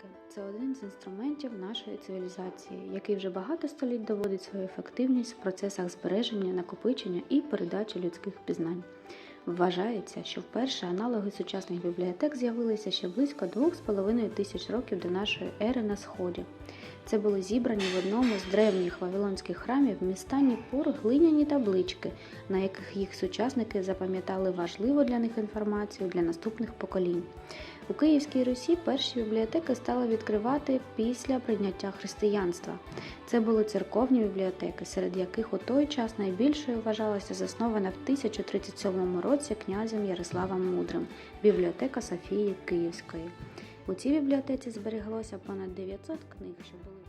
Бібліотеки це один з інструментів нашої цивілізації, який вже багато століть доводить свою ефективність в процесах збереження, накопичення і передачі людських пізнань. Вважається, що вперше аналоги сучасних бібліотек з'явилися ще близько 2,5 тисяч років до нашої ери на Сході. Це були зібрані в одному з древніх вавилонських храмів міста Ніпур глиняні таблички, на яких їх сучасники запам'ятали важливу для них інформацію для наступних поколінь. У Київській Русі перші бібліотеки стали відкривати після прийняття християнства. Це були церковні бібліотеки, серед яких у той час найбільшою вважалася заснована в 1037 році князем Ярославом Мудрим бібліотека Софії Київської. У цій бібліотеці збереглося понад 900 книг, що були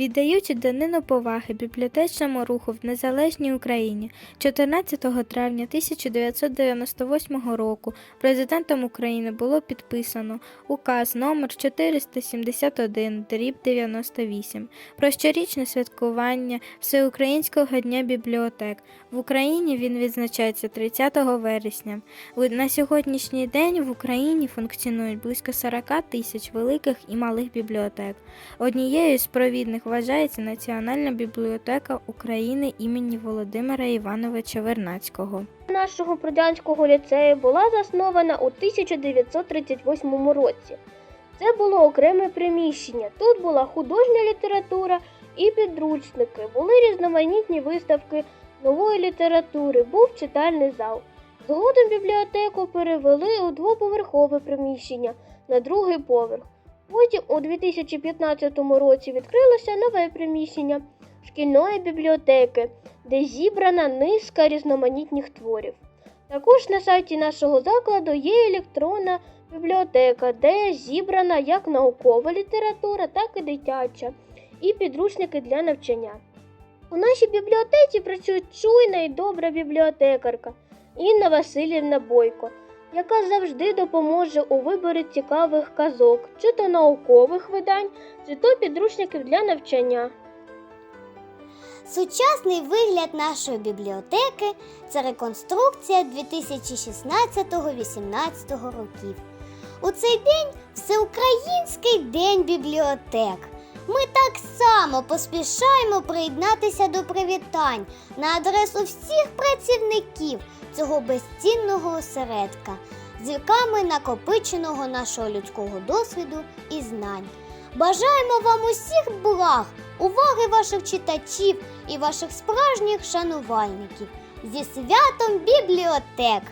Віддаючи данину поваги бібліотечному руху в незалежній Україні 14 травня 1998 року президентом України було підписано указ номер 471 дріб 98 про щорічне святкування Всеукраїнського дня бібліотек. В Україні він відзначається 30 вересня. На сьогоднішній день в Україні функціонують близько 40 тисяч великих і малих бібліотек. Однією з провідних вважається Національна бібліотека України імені Володимира Івановича Вернацького. нашого Продянського ліцею була заснована у 1938 році. Це було окреме приміщення. Тут була художня література і підручники, були різноманітні виставки нової літератури, був читальний зал. Згодом бібліотеку перевели у двоповерхове приміщення на другий поверх. Потім у 2015 році відкрилося нове приміщення шкільної бібліотеки, де зібрана низка різноманітних творів. Також на сайті нашого закладу є електронна бібліотека, де зібрана як наукова література, так і дитяча, і підручники для навчання. У нашій бібліотеці працює чуйна і добра бібліотекарка Інна Васильівна Бойко, яка завжди допоможе у виборі цікавих казок, чи то наукових видань, чи то підручників для навчання. Сучасний вигляд нашої бібліотеки це реконструкція 2016-18 років. У цей день Всеукраїнський день бібліотек. Ми так само поспішаємо приєднатися до привітань на адресу всіх працівників цього безцінного осередка, зірками накопиченого нашого людського досвіду і знань. Бажаємо вам усіх благ, уваги ваших читачів і ваших справжніх шанувальників зі святом бібліотек!